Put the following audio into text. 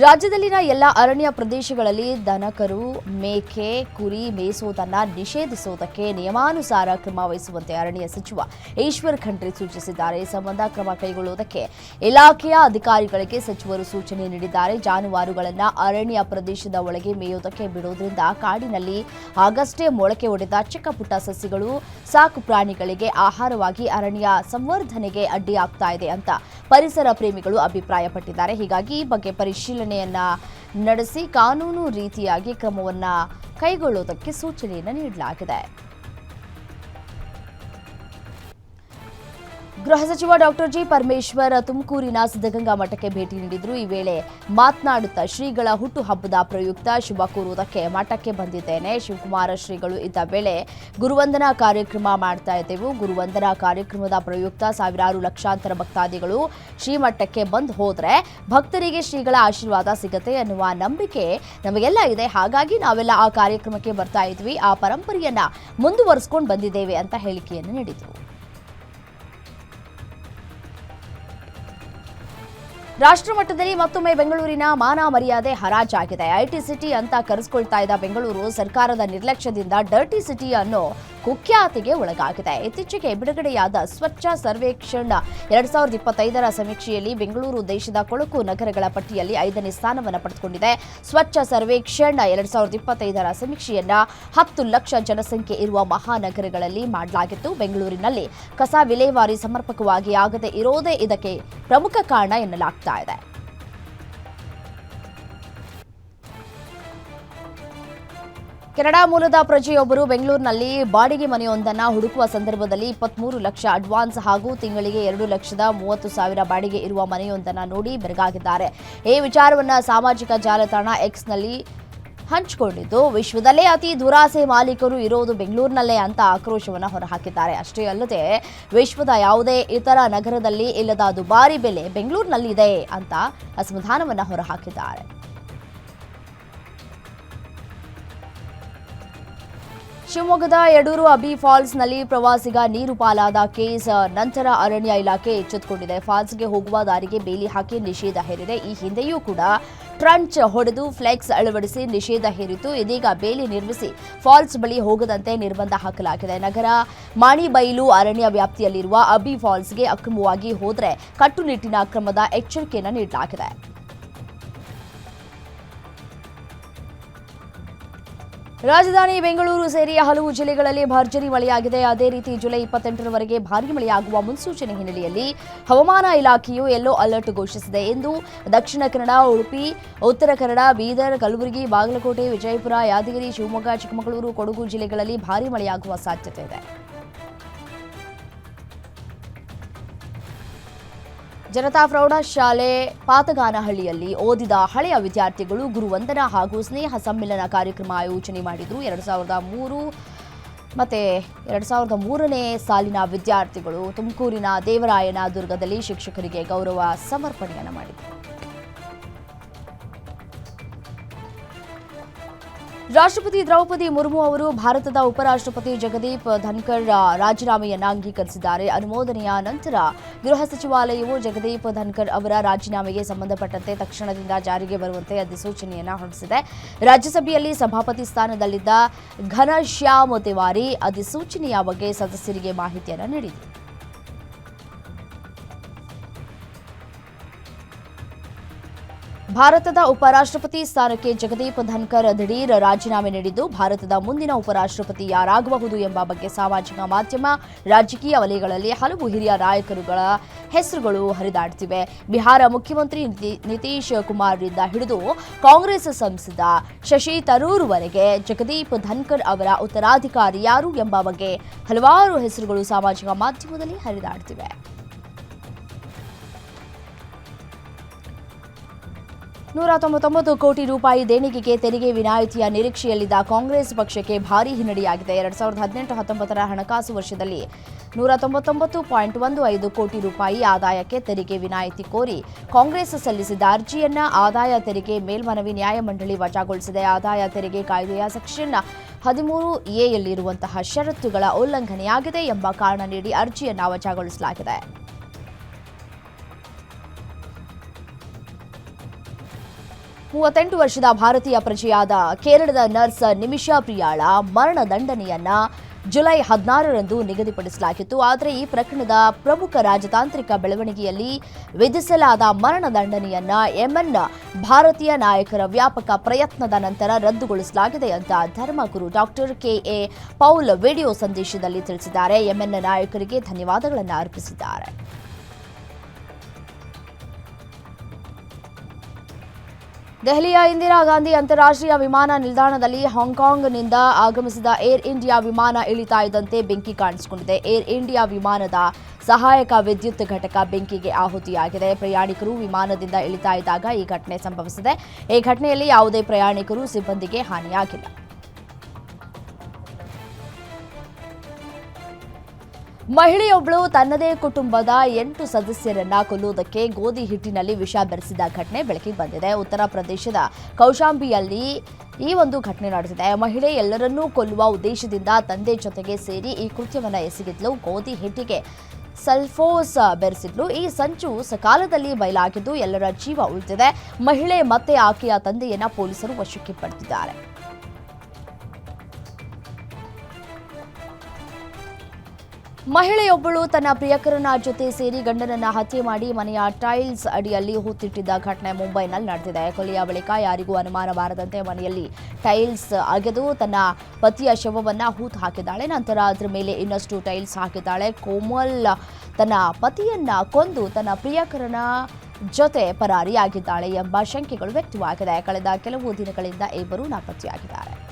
ರಾಜ್ಯದಲ್ಲಿನ ಎಲ್ಲ ಅರಣ್ಯ ಪ್ರದೇಶಗಳಲ್ಲಿ ದನಕರು, ಮೇಕೆ, ಕುರಿ ಮೇಯಿಸುವುದನ್ನು ನಿಷೇಧಿಸುವುದಕ್ಕೆ ನಿಯಮಾನುಸಾರ ಕ್ರಮ ವಹಿಸುವಂತೆ ಅರಣ್ಯ ಸಚಿವ ಈಶ್ವರ್ ಖಂಡ್ರೆ ಸೂಚಿಸಿದ್ದಾರೆ. ಈ ಸಂಬಂಧ ಕ್ರಮ ಕೈಗೊಳ್ಳುವುದಕ್ಕೆ ಇಲಾಖೆಯ ಅಧಿಕಾರಿಗಳಿಗೆ ಸಚಿವರು ಸೂಚನೆ ನೀಡಿದ್ದಾರೆ. ಜಾನುವಾರುಗಳನ್ನು ಅರಣ್ಯ ಪ್ರದೇಶದ ಒಳಗೆ ಮೇಯುವುದಕ್ಕೆ ಬಿಡುವುದರಿಂದ ಕಾಡಿನಲ್ಲಿ ಆಗಷ್ಟೇ ಮೊಳಕೆ ಒಡೆದ ಚಿಕ್ಕ ಪುಟ್ಟ ಸಸ್ಯಗಳು ಸಾಕು ಪ್ರಾಣಿಗಳಿಗೆ ಆಹಾರವಾಗಿ ಅರಣ್ಯ ಸಂವರ್ಧನೆಗೆ ಅಡ್ಡಿಯಾಗ್ತಾ ಇದೆ ಅಂತ ಪರಿಸರ ಪ್ರೇಮಿಗಳು ಅಭಿಪ್ರಾಯಪಟ್ಟಿದ್ದಾರೆ. ಹೀಗಾಗಿ ಈ ಬಗ್ಗೆ ಪರಿಶೀಲನೆಯನ್ನ ನಡೆಸಿ ಕಾನೂನು ರೀತಿಯಾಗಿ ಕ್ರಮವನ್ನ ಕೈಗೊಳ್ಳುವುದಕ್ಕೆ ಸೂಚನೆಯನ್ನು ನೀಡಲಾಗಿದೆ. ಗೃಹ ಸಚಿವ ಡಾಕ್ಟರ್ ಜಿ ಪರಮೇಶ್ವರ್ ತುಮಕೂರಿನ ಸಿದ್ಧಗಂಗಾ ಮಠಕ್ಕೆ ಭೇಟಿ ನೀಡಿದ್ರು. ಈ ವೇಳೆ ಮಾತನಾಡುತ್ತಾ ಶ್ರೀಗಳ ಹುಟ್ಟುಹಬ್ಬದ ಪ್ರಯುಕ್ತ ಶುಭ ಕೋರುವುದಕ್ಕೆ ಮಠಕ್ಕೆ ಬಂದಿದ್ದೇನೆ. ಶಿವಕುಮಾರ ಶ್ರೀಗಳು ಇದ್ದ ವೇಳೆ ಗುರುವಂದನಾ ಕಾರ್ಯಕ್ರಮ ಮಾಡ್ತಾ ಇದ್ದೆವು. ಗುರುವಂದನಾ ಕಾರ್ಯಕ್ರಮದ ಪ್ರಯುಕ್ತ ಸಾವಿರಾರು ಲಕ್ಷಾಂತರ ಭಕ್ತಾದಿಗಳು ಶ್ರೀಮಠಕ್ಕೆ ಬಂದು ಹೋದ್ರೆ ಭಕ್ತರಿಗೆ ಶ್ರೀಗಳ ಆಶೀರ್ವಾದ ಸಿಗತ್ತೆ ಅನ್ನುವ ನಂಬಿಕೆ ನಮಗೆಲ್ಲ ಇದೆ. ಹಾಗಾಗಿ ನಾವೆಲ್ಲ ಆ ಕಾರ್ಯಕ್ರಮಕ್ಕೆ ಬರ್ತಾ ಇದ್ವಿ. ಆ ಪರಂಪರೆಯನ್ನ ಮುಂದುವರಿಸ್ಕೊಂಡು ಬಂದಿದ್ದೇವೆ ಅಂತ ಹೇಳಿಕೆಯನ್ನು ನೀಡಿದರು. ರಾಷ್ಟ್ರಮಟ್ಟದಲ್ಲಿ ಮತ್ತೊಮ್ಮೆ ಬೆಂಗಳೂರಿನ ಮಾನ ಮರ್ಯಾದೆ ಹರಾಜಾಗಿದೆ. ಐಟಿ ಸಿಟಿ ಅಂತ ಕರೆಸ್ಕೊಳ್ತಾ ಇದ್ದ ಬೆಂಗಳೂರು ಸರ್ಕಾರದ ನಿರ್ಲಕ್ಷ್ಯದಿಂದ ಡರ್ಟಿ ಸಿಟಿ ಅನ್ನೋ ಕುಖ್ಯಾತಿಗೆ ಒಳಗಾಗಿದೆ. ಇತ್ತೀಚೆಗೆ ಬಿಡುಗಡೆಯಾದ ಸ್ವಚ್ಛ ಸರ್ವೇಕ್ಷಣ ಎರಡ್ ಸಾವಿರದ ಇಪ್ಪತ್ತೈದರ ಸಮೀಕ್ಷೆಯಲ್ಲಿ ಬೆಂಗಳೂರು ದೇಶದ ಕೊಳಕು ನಗರಗಳ ಪಟ್ಟಿಯಲ್ಲಿ ಐದನೇ ಸ್ಥಾನವನ್ನು ಪಡೆದುಕೊಂಡಿದೆ. ಸ್ವಚ್ಛ ಸರ್ವೇಕ್ಷಣ ಎರಡ್ ಸಾವಿರದ ಇಪ್ಪತ್ತೈದರ ಸಮೀಕ್ಷೆಯನ್ನ ಹತ್ತು ಲಕ್ಷ ಜನಸಂಖ್ಯೆ ಇರುವ ಮಹಾನಗರಗಳಲ್ಲಿ ಮಾಡಲಾಗಿತ್ತು. ಬೆಂಗಳೂರಿನಲ್ಲಿ ಕಸ ವಿಲೇವಾರಿ ಸಮರ್ಪಕವಾಗಿ ಆಗದೆ ಇರೋದೇ ಇದಕ್ಕೆ ಪ್ರಮುಖ ಕಾರಣ ಎನ್ನಲಾಗ್ತಾ ಇದೆ ಕೆನಡಾ ಮೂಲದ ಪ್ರಜೆಯೊಬ್ಬರು ಬೆಂಗಳೂರಿನಲ್ಲಿ ಬಾಡಿಗೆ ಮನೆಯೊಂದನ್ನು ಹುಡುಕುವ ಸಂದರ್ಭದಲ್ಲಿ ಇಪ್ಪತ್ಮೂರು ಲಕ್ಷ ಅಡ್ವಾನ್ಸ್ ಹಾಗೂ ತಿಂಗಳಿಗೆ ಎರಡು ಲಕ್ಷದ ಮೂವತ್ತು ಸಾವಿರ ಬಾಡಿಗೆ ಇರುವ ಮನೆಯೊಂದನ್ನು ನೋಡಿ ಬೆರಗಾಗಿದ್ದಾರೆ. ಈ ವಿಚಾರವನ್ನು ಸಾಮಾಜಿಕ ಜಾಲತಾಣ ಎಕ್ಸ್ನಲ್ಲಿ ಹಂಚಿಕೊಂಡಿದ್ದು. ವಿಶ್ವದಲ್ಲೇ ಅತಿ ದುರಾಸೆ ಮಾಲೀಕರು ಇರೋದು ಬೆಂಗಳೂರಿನಲ್ಲೇ ಅಂತ ಆಕ್ರೋಶವನ್ನು ಹೊರಹಾಕಿದ್ದಾರೆ. ಅಷ್ಟೇ ಅಲ್ಲದೆ, ವಿಶ್ವದ ಯಾವುದೇ ಇತರ ನಗರದಲ್ಲಿ ಇಲ್ಲದ ದುಬಾರಿ ಬೆಲೆ ಬೆಂಗಳೂರಿನಲ್ಲಿದೆ ಅಂತ ಅಸಮಾಧಾನವನ್ನು ಹೊರಹಾಕಿದ್ದಾರೆ. ಶಿವಮೊಗ್ಗದ ಯಡೂರು ಅಬಿ ಫಾಲ್ಸ್ನಲ್ಲಿ ಪ್ರವಾಸಿಗ ನೀರು ಪಾಲಾದ ಕೇಸ್ ನಂತರ ಅರಣ್ಯ ಇಲಾಖೆ ಎಚ್ಚೆತ್ತುಕೊಂಡಿದೆ ಫಾಲ್ಸ್ಗೆ ಹೋಗುವ ದಾರಿಗೆ ಬೇಲಿ ಹಾಕಿ ನಿಷೇಧ ಹೇರಿದೆ. ಈ ಹಿಂದೆಯೂ ಕೂಡ ಟ್ರಂಚ್ ಹೊಡೆದು ಫ್ಲೆಕ್ಸ್ ಅಳವಡಿಸಿ ನಿಷೇಧ ಹೇರಿತು. ಇದೀಗ ಬೇಲಿ ನಿರ್ಮಿಸಿ ಫಾಲ್ಸ್ ಬಳಿ ಹೋಗದಂತೆ ನಿರ್ಬಂಧ ಹಾಕಲಾಗಿದೆ. ನಗರ ಮಾಣಿಬೈಲು ಅರಣ್ಯ ವ್ಯಾಪ್ತಿಯಲ್ಲಿರುವ ಅಬಿ ಫಾಲ್ಸ್ಗೆ ಅಕ್ರಮವಾಗಿ ಹೋದರೆ ಕಟ್ಟುನಿಟ್ಟಿನ ಕ್ರಮದ ಎಚ್ಚರಿಕೆಯನ್ನು ನೀಡಲಾಗಿದೆ. ರಾಜಧಾನಿ ಬೆಂಗಳೂರು ಸೇರಿ ಹಲವು ಜಿಲ್ಲೆಗಳಲ್ಲಿ ಭರ್ಜರಿ ಮಳೆಯಾಗಿದೆ. ಅದೇ ರೀತಿ ಜುಲೈ ಇಪ್ಪತ್ತೆಂಟರವರೆಗೆ ಭಾರೀ ಮಳೆಯಾಗುವ ಮುನ್ಸೂಚನೆ ಹಿನ್ನೆಲೆಯಲ್ಲಿ ಹವಾಮಾನ ಇಲಾಖೆಯು ಯೆಲ್ಲೋ ಅಲರ್ಟ್ ಘೋಷಿಸಿದೆ. ಎಂದು ದಕ್ಷಿಣ ಕನ್ನಡ, ಉಡುಪಿ, ಉತ್ತರ ಕನ್ನಡ, ಬೀದರ್, ಕಲಬುರಗಿ, ಬಾಗಲಕೋಟೆ, ವಿಜಯಪುರ, ಯಾದಗಿರಿ, ಶಿವಮೊಗ್ಗ, ಚಿಕ್ಕಮಗಳೂರು, ಕೊಡಗು ಜಿಲ್ಲೆಗಳಲ್ಲಿ ಭಾರೀ ಮಳೆಯಾಗುವ ಸಾಧ್ಯತೆ ಇದೆ. ಜನತಾ ಪ್ರೌಢಶಾಲೆ ಪಾತಗಾನಹಳ್ಳಿಯಲ್ಲಿ ಓದಿದ ಹಳೆಯ ವಿದ್ಯಾರ್ಥಿಗಳು ಗುರುವಂದನಾ ಹಾಗೂ ಸ್ನೇಹ ಸಮ್ಮಿಲನ ಕಾರ್ಯಕ್ರಮ ಆಯೋಜನೆ ಮಾಡಿದ್ರು. ಎರಡು ಸಾವಿರದ ಮೂರು ಮತ್ತು ಎರಡು ಸಾವಿರದ ಮೂರನೇ ಸಾಲಿನ ವಿದ್ಯಾರ್ಥಿಗಳು ತುಮಕೂರಿನ ದೇವರಾಯನ ದುರ್ಗದಲ್ಲಿ ಶಿಕ್ಷಕರಿಗೆ ಗೌರವ ಸಮರ್ಪಣೆಯನ್ನು ಮಾಡಿದರು. ರಾಷ್ಟ್ರಪತಿ ದ್ರೌಪದಿ ಮುರ್ಮು ಅವರು ಭಾರತದ ಉಪರಾಷ್ಟ್ರಪತಿ ಜಗದೀಪ್ ಧನ್ಕರ್ ರಾಜೀನಾಮೆಯನ್ನು ಅಂಗೀಕರಿಸಿದ್ದಾರೆ. ಅನುಮೋದನೆಯ ನಂತರ ಗೃಹ ಸಚಿವಾಲಯವು ಜಗದೀಪ್ ಧನ್ಕರ್ ಅವರ ರಾಜೀನಾಮೆಗೆ ಸಂಬಂಧಪಟ್ಟಂತೆ ತಕ್ಷಣದಿಂದ ಜಾರಿಗೆ ಬರುವಂತೆ ಅಧಿಸೂಚನೆಯನ್ನು ಹೊರಡಿಸಿದೆ. ರಾಜ್ಯಸಭೆಯಲ್ಲಿ ಸಭಾಪತಿ ಸ್ಥಾನದಲ್ಲಿದ್ದ ಘನಶ್ಯಾಮ್ ತಿವಾರಿ ಅಧಿಸೂಚನೆಯ ಬಗ್ಗೆ ಸದಸ್ಯರಿಗೆ ಮಾಹಿತಿಯನ್ನು ನೀಡಿದರು. ಭಾರತದ ಉಪರಾಷ್ಟ್ರಪತಿ ಸ್ಥಾನಕ್ಕೆ ಜಗದೀಪ್ ಧನ್ಕರ್ ದಿಢೀರ್ ರಾಜೀನಾಮೆ ನೀಡಿದ್ದು, ಭಾರತದ ಮುಂದಿನ ಉಪರಾಷ್ಟ್ರಪತಿ ಯಾರಾಗಬಹುದು ಎಂಬ ಬಗ್ಗೆ ಸಾಮಾಜಿಕ ಮಾಧ್ಯಮ, ರಾಜಕೀಯ ವಲಯಗಳಲ್ಲಿ ಹಲವು ಹಿರಿಯ ನಾಯಕರುಗಳ ಹೆಸರುಗಳು ಹರಿದಾಡ್ತಿವೆ. ಬಿಹಾರ ಮುಖ್ಯಮಂತ್ರಿ ನಿತಿ- ನಿತೀಶ್ ಕುಮಾರ್ರಿಂದ ಹಿಡಿದು ಕಾಂಗ್ರೆಸ್ ಸಂಸದ ಶಶಿ ತರೂರ್ವರೆಗೆ ಜಗದೀಪ್ ಧನ್ಕರ್ ಅವರ ಉತ್ತರಾಧಿಕಾರಿ ಯಾರು ಎಂಬ ಬಗ್ಗೆ ಹಲವಾರು ಹೆಸರುಗಳು ಸಾಮಾಜಿಕ ಮಾಧ್ಯಮದಲ್ಲಿ ಹರಿದಾಡ್ತಿವೆ. ನೂರ ತೊಂಬತ್ತೊಂಬತ್ತು ಕೋಟಿ ರೂಪಾಯಿ ದೇಣಿಗೆಗೆ ತೆರಿಗೆ ವಿನಾಯಿತಿಯ ನಿರೀಕ್ಷೆಯಲ್ಲಿದ್ದ ಕಾಂಗ್ರೆಸ್ ಪಕ್ಷಕ್ಕೆ ಭಾರೀ ಹಿನ್ನಡೆಯಾಗಿದೆ. ಎರಡ್ ಸಾವಿರದ ಹದಿನೆಂಟು ಹತ್ತೊಂಬತ್ತರ ಹಣಕಾಸು ವರ್ಷದಲ್ಲಿ ನೂರ ತೊಂಬತ್ತೊಂಬತ್ತು ಪಾಯಿಂಟ್ ಒಂದು ಐದು ಕೋಟಿ ರೂಪಾಯಿ ಆದಾಯಕ್ಕೆ ತೆರಿಗೆ ವಿನಾಯಿತಿ ಕೋರಿ ಕಾಂಗ್ರೆಸ್ ಸಲ್ಲಿಸಿದ ಅರ್ಜಿಯನ್ನ ಆದಾಯ ತೆರಿಗೆ ಮೇಲ್ಮನವಿ ನ್ಯಾಯಮಂಡಳಿ ವಜಾಗೊಳಿಸಿದೆ. ಆದಾಯ ತೆರಿಗೆ ಕಾಯ್ದೆಯ ಸೆಕ್ಷನ್ ಹದಿಮೂರು ಎಯಲ್ಲಿರುವಂತಹ ಷರತ್ತುಗಳ ಉಲ್ಲಂಘನೆಯಾಗಿದೆ ಎಂಬ ಕಾರಣ ನೀಡಿ ಅರ್ಜಿಯನ್ನ ವಜಾಗೊಳಿಸಲಾಗಿದೆ. ಮೂವತ್ತೆಂಟು ವರ್ಷದ ಭಾರತೀಯ ಪ್ರಜೆಯಾದ ಕೇರಳದ ನರ್ಸ್ ನಿಮಿಷಾ ಪ್ರಿಯಾಳ ಮರಣ ದಂಡನೆಯನ್ನ ಜುಲೈ ಹದಿನಾರರಂದು ನಿಗದಿಪಡಿಸಲಾಗಿತ್ತು. ಆದರೆ ಈ ಪ್ರಕರಣದ ಪ್ರಮುಖ ರಾಜತಾಂತ್ರಿಕ ಬೆಳವಣಿಗೆಯಲ್ಲಿ ವಿಧಿಸಲಾದ ಮರಣ ದಂಡನೆಯನ್ನ ಎಂಎನ್ ಭಾರತೀಯ ನಾಯಕರ ವ್ಯಾಪಕ ಪ್ರಯತ್ನದ ನಂತರ ರದ್ದುಗೊಳಿಸಲಾಗಿದೆ ಅಂತ ಧರ್ಮಗುರು doctor K A Paul video ಸಂದೇಶದಲ್ಲಿ ತಿಳಿಸಿದ್ದಾರೆ. ಎಂಎನ್ ನಾಯಕರಿಗೆ ಧನ್ಯವಾದಗಳನ್ನು ಅರ್ಪಿಸಿದ್ದಾರೆ. ದೆಹಲಿಯ ಇಂದಿರಾ ಗಾಂಧಿ ಅಂತಾರಾಷ್ಟ್ರೀಯ ವಿಮಾನ ನಿಲ್ದಾಣದಲ್ಲಿ ಹಾಂಗ್ಕಾಂಗ್ನಿಂದ ಆಗಮಿಸಿದ ಏರ್ ಇಂಡಿಯಾ ವಿಮಾನ ಇಳಿತಾ ಇದ್ದಂತೆ ಬೆಂಕಿ ಕಾಣಿಸಿಕೊಂಡಿದೆ. ಏರ್ ಇಂಡಿಯಾ ವಿಮಾನದ ಸಹಾಯಕ ವಿದ್ಯುತ್ ಘಟಕ ಬೆಂಕಿಗೆ ಆಹುತಿಯಾಗಿದೆ. ಪ್ರಯಾಣಿಕರು ವಿಮಾನದಿಂದ ಇಳಿತಾ ಇದ್ದಾಗ ಈ ಘಟನೆ ಸಂಭವಿಸಿದೆ. ಈ ಘಟನೆಯಲ್ಲಿ ಯಾವುದೇ ಪ್ರಯಾಣಿಕರು ಸಿಬ್ಬಂದಿಗೆ ಹಾನಿಯಾಗಿಲ್ಲ. ಮಹಿಳೆಯೊಬ್ಬಳು ತನ್ನದೇ ಕುಟುಂಬದ ಎಂಟು ಸದಸ್ಯರನ್ನ ಕೊಲ್ಲುವುದಕ್ಕೆ ಗೋಧಿ ಹಿಟ್ಟಿನಲ್ಲಿ ವಿಷ ಬೆರೆಸಿದ ಘಟನೆ ಬೆಳಕಿಗೆ ಬಂದಿದೆ. ಉತ್ತರ ಪ್ರದೇಶದ ಕೌಶಾಂಬಿಯಲ್ಲಿ ಈ ಒಂದು ಘಟನೆ ನಡೆದಿದೆ. ಮಹಿಳೆ ಎಲ್ಲರನ್ನೂ ಕೊಲ್ಲುವ ಉದ್ದೇಶದಿಂದ ತಂದೆ ಜೊತೆಗೆ ಸೇರಿ ಈ ಕೃತ್ಯವನ್ನು ಎಸಗಿದ್ಲು. ಗೋಧಿ ಹಿಟ್ಟಿಗೆ ಸಲ್ಫೋಸ್ ಬೆರೆಸಿದ್ಲು. ಈ ಸಂಚು ಸಕಾಲದಲ್ಲಿ ಬಯಲಾಗಿದ್ದು ಎಲ್ಲರ ಜೀವ ಉಳಿದಿದೆ. ಮಹಿಳೆ ಮತ್ತೆ ಆಕೆಯ ತಂದೆಯನ್ನ ಪೊಲೀಸರು ವಶಕ್ಕೆ ಪಡೆದಿದ್ದಾರೆ. ಮಹಿಳೆಯೊಬ್ಬಳು ತನ್ನ ಪ್ರಿಯಕರನ ಜೊತೆ ಸೇರಿ ಗಂಡನನ್ನ ಹತ್ಯೆ ಮಾಡಿ ಮನೆಯ ಟೈಲ್ಸ್ ಅಡಿಯಲ್ಲಿ ಹೂತಿಟ್ಟಿದ್ದ ಘಟನೆ ಮುಂಬೈನಲ್ಲಿ ನಡೆದಿದೆ. ಕೊಲೆಯ ಬಳಿಕ ಯಾರಿಗೂ ಅನುಮಾನ ಬಾರದಂತೆ ಮನೆಯಲ್ಲಿ ಟೈಲ್ಸ್ ಅಗೆದು ತನ್ನ ಪತಿಯ ಶವವನ್ನ ಹೂತು ಹಾಕಿದ್ದಾಳೆ. ನಂತರ ಅದರ ಮೇಲೆ ಇನ್ನಷ್ಟು ಟೈಲ್ಸ್ ಹಾಕಿದ್ದಾಳೆ. ಕೋಮಲ್ ತನ್ನ ಪತಿಯನ್ನ ಕೊಂದು ತನ್ನ ಪ್ರಿಯಕರನ ಜೊತೆ ಪರಾರಿಯಾಗಿದ್ದಾಳೆ ಎಂಬ ಶಂಕೆಗಳು ವ್ಯಕ್ತವಾಗಿದೆ. ಕಳೆದ ಕೆಲವು ದಿನಗಳಿಂದ ಇಬ್ಬರು ನಾಪತ್ತೆಯಾಗಿದ್ದಾರೆ.